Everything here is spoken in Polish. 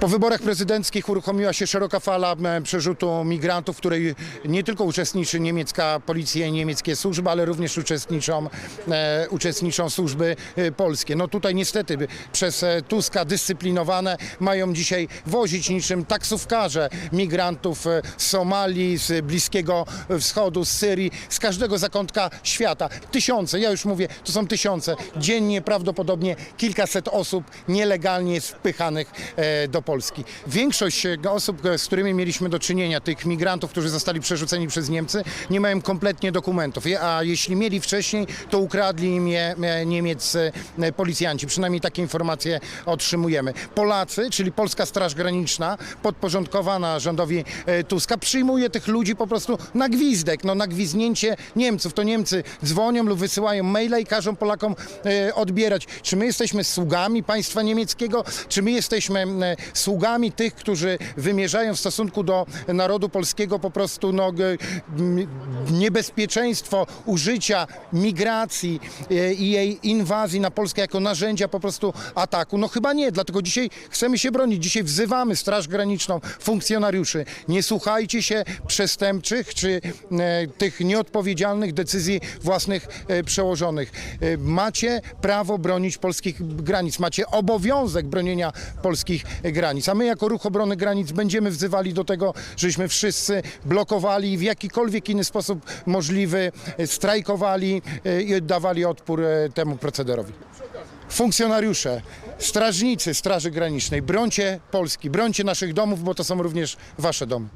Po wyborach prezydenckich uruchomiła się szeroka fala e, przerzutu migrantów, w której nie tylko uczestniczy niemiecka policja i niemieckie służby, ale również uczestniczą, e, uczestniczą służby e, polskie. No tutaj niestety przez e, Tuska dyscyplinowane mają dzisiaj wozić niczym taksówkarze migrantów z Somalii, z Bliskiego Wschodu, z Syrii, z każdego zakątka świata. Tysiące, ja już mówię, to są tysiące. Dziennie prawdopodobnie kilkaset osób nielegalnie jest wpychanych do Polski. Większość e, osób, e, z którymi mieliśmy do czynienia, tych migrantów, którzy zostali przerzuceni przez Niemcy, nie mają kompletnie dokumentów. A jeśli mieli wcześniej, to ukradli im je e, niemieccy policjanci. Przynajmniej takie informacje otrzymujemy. Polacy, czyli Polska Straż Graniczna, podporządkowana rządowi Tuska, przyjmuje tych ludzi po prostu na gwizdek, no na gwizdnięcie Niemców. To Niemcy dzwonią lub wysyłają maile i każą Polakom odbierać. Czy my jesteśmy sługami państwa niemieckiego, czy my jesteśmy sługami tych, którzy wymierzają w stosunku do narodu polskiego po prostu no, niebezpieczeństwo użycia migracji e, i jej inwazji na Polskę jako narzędzia po prostu ataku? No chyba nie, dlatego dzisiaj chcemy się bronić. Dzisiaj wzywamy Straż Graniczną, funkcjonariuszy, nie słuchajcie się przestępczych czy e, tych nieodpowiedzialnych decyzji własnych e, przełożonych. Macie prawo bronić polskich granic, macie obowiązek bronienia polskich granic, a my jako Ruch Obrony Granic będziemy wzywali do tego, żebyśmy wszyscy blokowali w jakikolwiek inny sposób możliwy e, strajkowali e, i dawali odpór e, temu procederowi. Funkcjonariusze, strażnicy Straży Granicznej, brońcie Polski, brońcie naszych domów, bo to są również wasze domy.